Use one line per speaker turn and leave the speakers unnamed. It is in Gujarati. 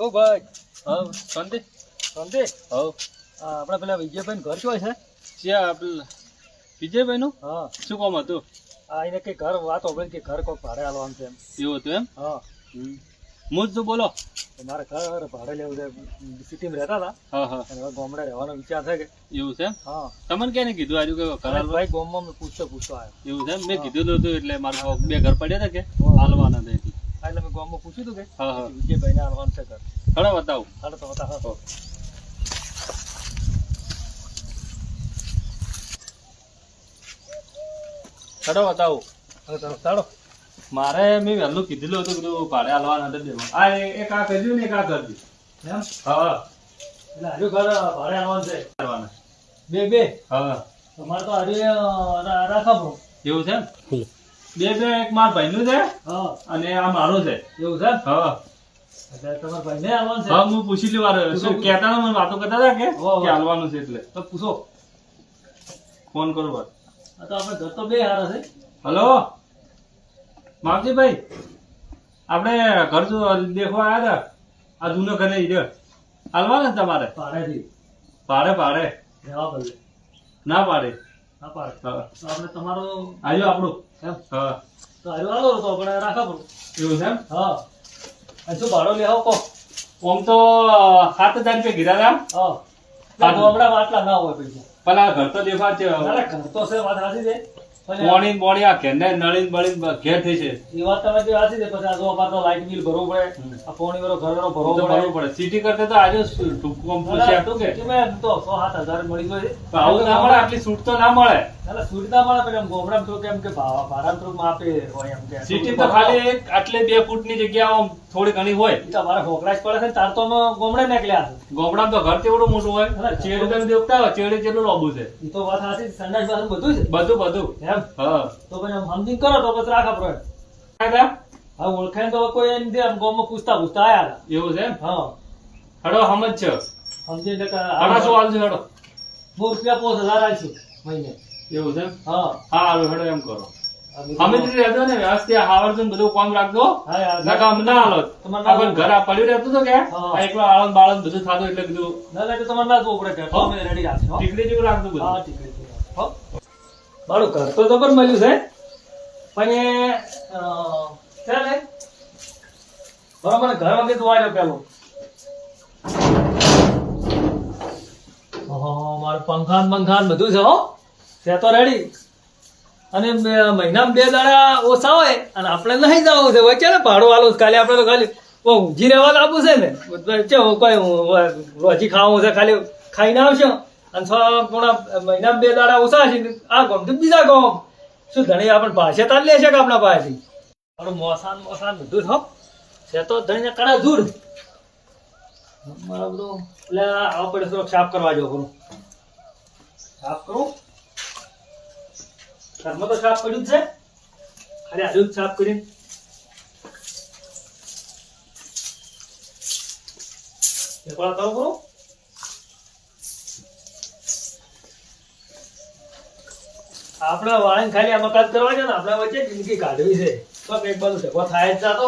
ઓ ભાઈ
હા શાંતિ
સમજે
હવ
આપણે પેલા વિજયભાઈ ઘર શું છે?
જ્યાં પેલા વિજયભાઈ નું
હા.
શું કામ હતું?
આ એને કઈ ઘર વાત હોય કે ઘર કોઈ ભાડે આલવાનું છે એમ.
એવું હતું એમ?
હા.
મુજ તો બોલો.
મારે ઘર ભાડે લેવું છે. સિટીમાં રહેતા હતા.
હા હા.
હવે ગામડે રહેવાનો વિચાર છે કે.
એવું છે
હા.
તમને ક્યાં કીધું આજુ કે
ઘર
કરાર
ભાઈ ગામમાં મેં પૂછતો પૂછતો આવ્યો
એવું છે મેં કીધું હતું એટલે મારા બે ઘર પડ્યા હતા કે
હા.
હાલવાના હતા એટલે
હા, એટલે મેં ગામમાં પૂછ્યું હતું કે
હા હા.
વિજયભાઈને આલવાનું છે ઘર
ઘણા બતાવું.
હાલો તો હતા હા.
બતાવો.
બતાવું. ચાલો
મારે મેં વહેલું કીધેલું હતું કીધું ભાડે હાલવાના હતા બે આ એ- એક આ કરજો ને એક આ કરજો
એમ?
હા
એટલે હજુ ઘર ભાડે હાલવાનું છે.
કરવાના
બે બે?
હા
તમારે તો હજુ રાખા
એવું છે એમ? બે બે એક મારા ભાઈનું છે અને આ મારું છે.
એવું છે?
હા.
તમારા ભાઈને આલવાનું છે?
હા હું પૂછી લઉં વાર શું કહેતા હતા મને વાતો કરતા હતા કે. હાલવાનું છે એટલે?
તો પૂછો.
ફોન કરો
આ તો આપણે ઘર તો બે હારા છે.
હલો? માવજીભાઈ આપણે ઘર દેખવા આવ્યા હતા? આ જૂનો ઘરે ઈડે હાલવાના તમારે?
ભાડેથી.
ભાડે ભાડે. ના પાડે
આપણે તમારો
આપણું.
એમ?
હા.
તો હારું હાલો તો આપણે રાખા પડું
એવું છે એમ?
હા. શું ભાડો લેવો કહો.
આમ તો સાત હજાર રૂપિયા કીધા હતા
હા. ગામડામાં આટલા ના હોય પૈસા.
પણ આ ઘર તો દેખવા છે.
ઘર તો છે વાત સાચી છે. પણ
મોણી આ ઘેરને નળીન બળીન ઘેર થઈ છે.
એ વાત તમે જે સાચી છે પછી આ જો અમારે તો લાઇટ બિલ ભરવું પડે. આ પોણી વાળો ઘર વાળો
તો
ભરવો
ભરવું
પડે.
સિટી કરતા તો આજે ટૂંકમાં પૂછે હતું કે?
તો સો સાત હજાર મળી
પણ આવું ના મળે આટલી છૂટ તો ના મળે.
એટલે સુવિધા મળે પણ ગામડામાં તો કેમ કે ભાડા થોડુંક માપે હોય એમ કે.
સિટી તો ખાલી એક આટલે બે ફૂટની જગ્યા થોડી ઘણી હોય.
તમારે તો મારે ઢોકળા જ પડે છે તાર તો અમે ગોમડે નીકળ્યા છે
ગોમડામ તો ઘર તેવડું મોટું હોય. ચેડું તમે દેખતા હોય ચેડે કેટલું લોબું છે.
તો વાત સાચી સંડાસ બધું છે?
બધું બધું.
એમ?
હા.
તો પછી આમ કરો તો પછી રાખા
કાયદા?
હવે ઓળખાણ તો કોઈ એમ આમ ગામમાં પૂછતા પૂછતા આયા હતા.
એવું છે
હા.
હડો સમજ છે.
સમજી એટલે અઢારસો
આના શું હાલ છે હેડો?
બહુ રૂપિયા પોસ હજાર આલશું મહિને.
એવું છે
હા.
હા હેડો એમ કરો. રહેજો ને વ્યવસ્થિત બધું કામ રાખજો. નકા ના હાલો.
તમારે ના
આપણને ઘર આ પડ્યું રહેતું હતું કે? એકલો આળન બાળન બધું થતું એટલે બધું
ના ના, એટલે તમારે ના જોવું પડે તો અમે રેડી
ટીકડી જેવું બધું.
હો. મારું ઘર તો જબર મળ્યું છે. પણ એ ને બરાબર ઘર વખતે જોવા પેલો. મારું પંખાન પંખાન બધું છે હો. છે તો રેડી અને મહિનામાં બે દાડા ઓછા હોય અને આપણે નહીં જવું છે. વચ્ચે ને ભાડું આલું ખાલી આપણે તો ખાલી ઊંઘી રહેવા લાવવું છે ને. કોઈ રોજી ખાવું છે. ખાલી ખાઈને આવશો. અને છ પૂણા મહિના બે દાડા ઓછા છે. આ ગોમ તો બીજા ગામ. શું ધણી આપણે ભાષા તાર લે છે કે આપણા પાસેથી? મારું મોસાન મોસાન બધું હો. છે તો ધણીને કડા દૂર મારા બધું એટલે આપણે થોડોક સાફ કરવા જો કરું સાફ કરું? ઘરમાં તો સાફ કર્યું જ છે. ખાલી આજુ જ સાફ કરી એકવાર કરું કરું આપણે વાળંગ ખાલી આ મકાન કરવા છે ને આપણા વચ્ચે જિંદગી કાઢવી છે. તો એક બાજુ ઢેકો થાય જ જાતો